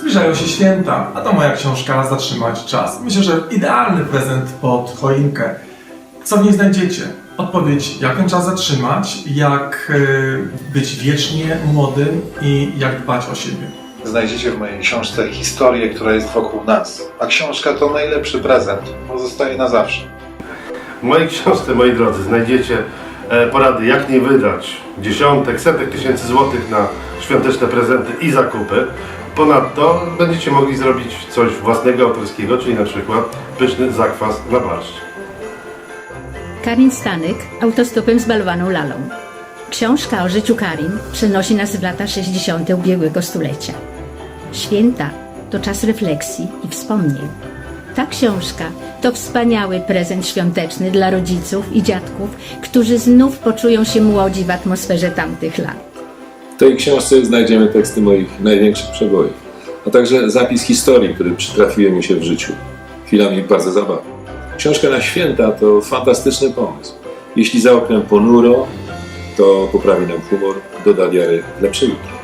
Zbliżają się święta, a to moja książka Zatrzymać czas. Myślę, że idealny prezent pod choinkę. Co w niej znajdziecie? Odpowiedź, jak ten czas zatrzymać, jak e, być wiecznie młodym i jak dbać o siebie. Znajdziecie w mojej książce historię, która jest wokół nas. A książka to najlepszy prezent. Pozostaje na zawsze. W mojej książce, moi drodzy, znajdziecie porady, jak nie wydać dziesiątek, setek tysięcy złotych na świąteczne prezenty i zakupy. Ponadto będziecie mogli zrobić coś własnego, autorskiego, czyli na przykład pyszny zakwas na barszcz. Karin Stanek autostopem z balowaną lalą. Książka o życiu Karin przenosi nas w lata 60. ubiegłego stulecia. Święta to czas refleksji i wspomnień. Ta książka to wspaniały prezent świąteczny dla rodziców i dziadków, którzy znów poczują się młodzi w atmosferze tamtych lat. W tej książce znajdziemy teksty moich największych przebojów, a także zapis historii, który przytrafiły mi się w życiu. Chwilami bardzo zabawny. Książka na święta to fantastyczny pomysł. Jeśli za oknem ponuro, to poprawi nam humor, doda wiary lepsze jutro.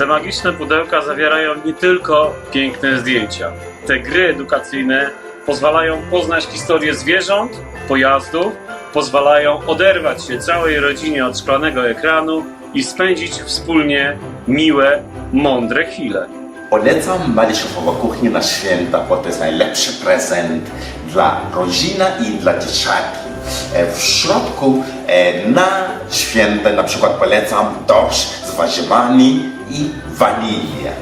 Te magiczne pudełka zawierają nie tylko piękne zdjęcia. Te gry edukacyjne pozwalają poznać historię zwierząt, pojazdów, pozwalają oderwać się całej rodzinie od szklanego ekranu i spędzić wspólnie miłe, mądre chwile. Polecam Maliszowa Kuchnię na święta, bo to jest najlepszy prezent dla rodziny i dla dzieciaki. E, W środku e, na święta na przykład polecam dorsz z warzywami i wanilię.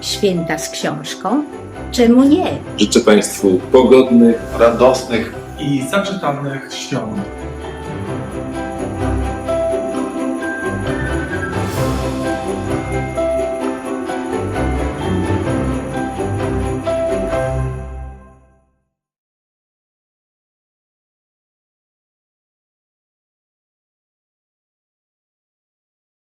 Święta z książką? Czemu nie? Życzę Państwu pogodnych, Radosnych I zaczytanych świąt.